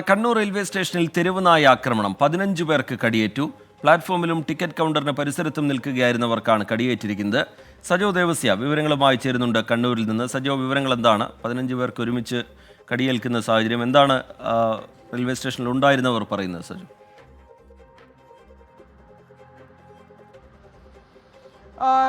Kannur railway സ്റ്റേഷനിൽ തെരുവുനായ ആക്രമണം. പതിനഞ്ച് പേർക്ക് കടിയേറ്റു. പ്ലാറ്റ്ഫോമിലും ടിക്കറ്റ് കൗണ്ടറിന് പരിസരത്തും നിൽക്കുകയായിരുന്നവർക്കാണ് കടിയേറ്റിരിക്കുന്നത്. സജോ ദേവസ്യ വിവരങ്ങളുമായി ചേരുന്നുണ്ട് കണ്ണൂരിൽ നിന്ന്. സജോ വിവരങ്ങൾ എന്താണ് പതിനഞ്ച് പേർക്ക് ഒരുമിച്ച് കടിയേൽക്കുന്ന സാഹചര്യം. എന്താണ് റെയിൽവേ സ്റ്റേഷനിൽ ഉണ്ടായിരുന്നവർ പറയുന്നത് സജോ?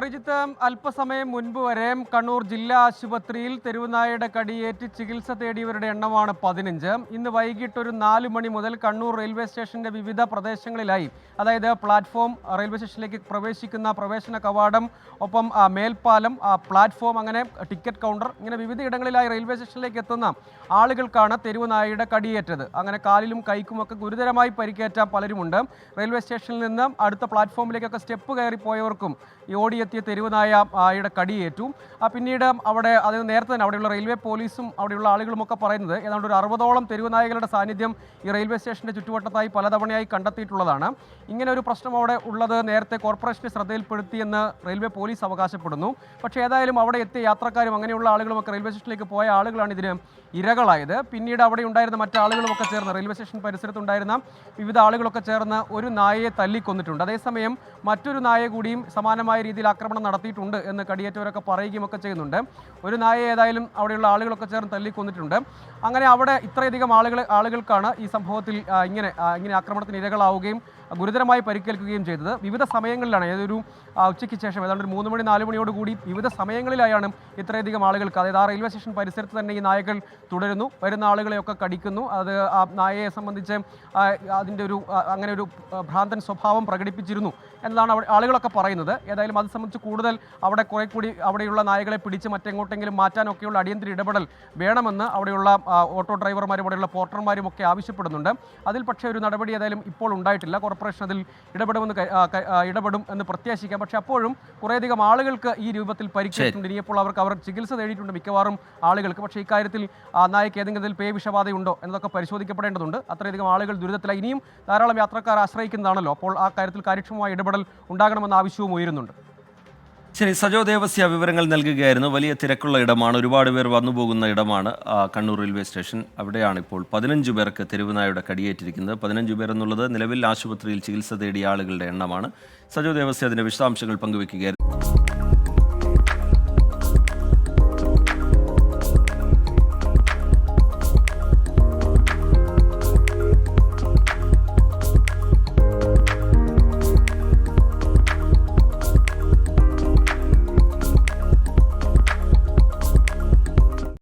റിജിത്ത് അല്പസമയം മുൻപ് വരെ കണ്ണൂർ ജില്ലാ ആശുപത്രിയിൽ തെരുവുനായയുടെ കടിയേറ്റ് ചികിത്സ തേടിയവരുടെ എണ്ണമാണ് പതിനഞ്ച്. ഇന്ന് വൈകിട്ട് ഒരു നാല് മണി മുതൽ കണ്ണൂർ റെയിൽവേ സ്റ്റേഷന്റെ വിവിധ പ്രദേശങ്ങളിലായി അതായത് പ്ലാറ്റ്ഫോം റെയിൽവേ സ്റ്റേഷനിലേക്ക് പ്രവേശിക്കുന്ന പ്രവേശന കവാടം ഒപ്പം മേൽപ്പാലം പ്ലാറ്റ്ഫോം അങ്ങനെ ടിക്കറ്റ് കൗണ്ടർ ഇങ്ങനെ വിവിധ ഇടങ്ങളിലായി റെയിൽവേ സ്റ്റേഷനിലേക്ക് എത്തുന്ന ആളുകൾക്കാണ് തെരുവുനായയുടെ കടിയേറ്റത്. അങ്ങനെ കാലിലും കൈക്കുമൊക്കെ ഗുരുതരമായി പരിക്കേറ്റ പലരുമുണ്ട്. റെയിൽവേ സ്റ്റേഷനിൽ നിന്ന് അടുത്ത പ്ലാറ്റ്ഫോമിലേക്കൊക്കെ സ്റ്റെപ്പ് കയറി പോയവർക്കും ഈ ഓടിയെത്തിയ തെരുവനായ ആയുടെ കടിയേറ്റു. പിന്നീട് അവിടെ അത് നേരത്തെ തന്നെ അവിടെയുള്ള റെയിൽവേ പോലീസും അവിടെയുള്ള ആളുകളുമൊക്കെ പറയുന്നത് ഏതാണ്ട് ഒരു അറുപതോളം തെരുവുനായകളുടെ സാന്നിധ്യം ഈ റെയിൽവേ സ്റ്റേഷന്റെ ചുറ്റുവട്ടത്തായി പലതവണയായി കണ്ടെത്തിയിട്ടുള്ളതാണ്. ഇങ്ങനെ ഒരു പ്രശ്നം അവിടെ ഉള്ളത് നേരത്തെ കോർപ്പറേഷനെ ശ്രദ്ധയിൽപ്പെടുത്തിയെന്ന് റെയിൽവേ പോലീസ് അവകാശപ്പെടുന്നു. പക്ഷേ ഏതായാലും അവിടെ എത്തിയ യാത്രക്കാരും അങ്ങനെയുള്ള ആളുകളുമൊക്കെ റെയിൽവേ സ്റ്റേഷനിലേക്ക് പോയ ആളുകളാണ് ഇതിന് ഇരകളായത്. പിന്നീട് അവിടെ ഉണ്ടായിരുന്ന മറ്റു ആളുകളുമൊക്കെ ചേർന്ന് റെയിൽവേ സ്റ്റേഷൻ പരിസരത്തുണ്ടായിരുന്ന വിവിധ ആളുകളൊക്കെ ചേർന്ന് ഒരു നായയെ തല്ലിക്കൊന്നിട്ടുണ്ട്. അതേസമയം മറ്റൊരു നായ കൂടിയും സമാനമായ രീതിയിൽ ആക്രമണം നടത്തിയിട്ടുണ്ട് എന്ന് കടിയേറ്റവരൊക്കെ പറയുകയും ഒക്കെ ചെയ്യുന്നുണ്ട്. ഒരു നായയെ ഏതായാലും അവിടെയുള്ള ആളുകളൊക്കെ ചേർന്ന് തല്ലിക്കൊന്നിട്ടുണ്ട്. അങ്ങനെ അവിടെ ഇത്രയധികം ആളുകൾ ആളുകൾക്കാണ് ഈ സംഭവത്തിൽ ഇങ്ങനെ ഇങ്ങനെ ആക്രമണത്തിന് ഇരകളാവുകയും ഗുരുതരമായി പരിക്കേൽക്കുകയും ചെയ്തത്. വിവിധ സമയങ്ങളിലാണ് ഏതൊരു ഉച്ചയ്ക്ക് ശേഷം ഏതാണ്ട് ഒരു മൂന്ന് മണി നാല് മണിയോട് കൂടി വിവിധ സമയങ്ങളിലായാണ് ഇത്രയധികം ആളുകൾക്ക് അതായത് ആ റെയിൽവേ സ്റ്റേഷൻ പരിസരത്ത് തന്നെ ഈ നായകൾ തുടരുന്നു. വരുന്ന ആളുകളെയൊക്കെ കടിക്കുന്നു. അത് ആ നായയെ സംബന്ധിച്ച് അതിന്റെ ഒരു അങ്ങനെ ഒരു ഭ്രാന്തൻ സ്വഭാവം പ്രകടിപ്പിച്ചിരുന്നു എന്നതാണ് ആളുകളൊക്കെ പറയുന്നത്. ഏതായാലും അത് സംബന്ധിച്ച് കൂടുതൽ അവിടെ കുറെ കൂടി അവിടെയുള്ള നായകളെ പിടിച്ച് മറ്റെങ്ങോട്ടെങ്കിലും മാറ്റാനൊക്കെയുള്ള അടിയന്തര ഇടപെടൽ വേണമെന്ന് അവിടെയുള്ള ഓട്ടോ ഡ്രൈവർമാരും അവിടെയുള്ള പോർട്ടർമാരും ഒക്കെ ആവശ്യപ്പെടുന്നുണ്ട്. അതിൽ പക്ഷേ ഒരു നടപടി ഏതായാലും ഇപ്പോൾ ഉണ്ടായിട്ടില്ല. കോർപ്പറേഷൻ അതിൽ ഇടപെടുമെന്ന് ഇടപെടും എന്ന് പ്രത്യാശിക്കാം. പക്ഷേ അപ്പോഴും കുറേയധികം ആളുകൾക്ക് ഈ രൂപത്തിൽ പരിക്കേറ്റിട്ടുണ്ട്. ഇനിയപ്പോൾ അവർക്ക് അവർ ചികിത്സ തേടിയിട്ടുണ്ട് മിക്കവാറും ആളുകൾക്ക്. പക്ഷേ ഇക്കാര്യത്തിൽ നായക്ക് ഏതെങ്കിലും പേ വിഷബാധയുണ്ടോ എന്നതൊക്കെ പരിശോധിക്കപ്പെടേണ്ടതുണ്ട്. അത്രയധികം ആളുകൾ ദുരിതത്തിലായി. ഇനിയും ധാരാളം യാത്രക്കാർ ആശ്രയിക്കുന്നതാണല്ലോ. അപ്പോൾ ആ കാര്യത്തിൽ കാര്യക്ഷമമായ ഇടപെടൽ ഉണ്ടാകണമെന്ന ആവശ്യവും ഉയരുന്നുണ്ട്. ശരി സജോ ദേവസ്യ വിവരങ്ങൾ നൽകുകയായിരുന്നു. വലിയ തിരക്കുള്ള ഇടമാണ്. ഒരുപാട് പേർ വന്നു പോകുന്ന ഇടമാണ്. കണ്ണൂർ റെയിൽവേ സ്റ്റേഷൻ അവിടെയാണ് ഇപ്പോൾ പതിനഞ്ച് പേർക്ക് തെരുവുനായുടെ കടിയേറ്റിരിക്കുന്നത്. പതിനഞ്ച് പേർ എന്നുള്ളത് നിലവിൽ ആശുപത്രിയിൽ ചികിത്സ തേടിയ ആളുകളുടെ എണ്ണമാണ്. സജോ ദേവസ്യ അതിന്റെ വിശദാംശങ്ങൾ പങ്കുവെക്കുകയായിരുന്നു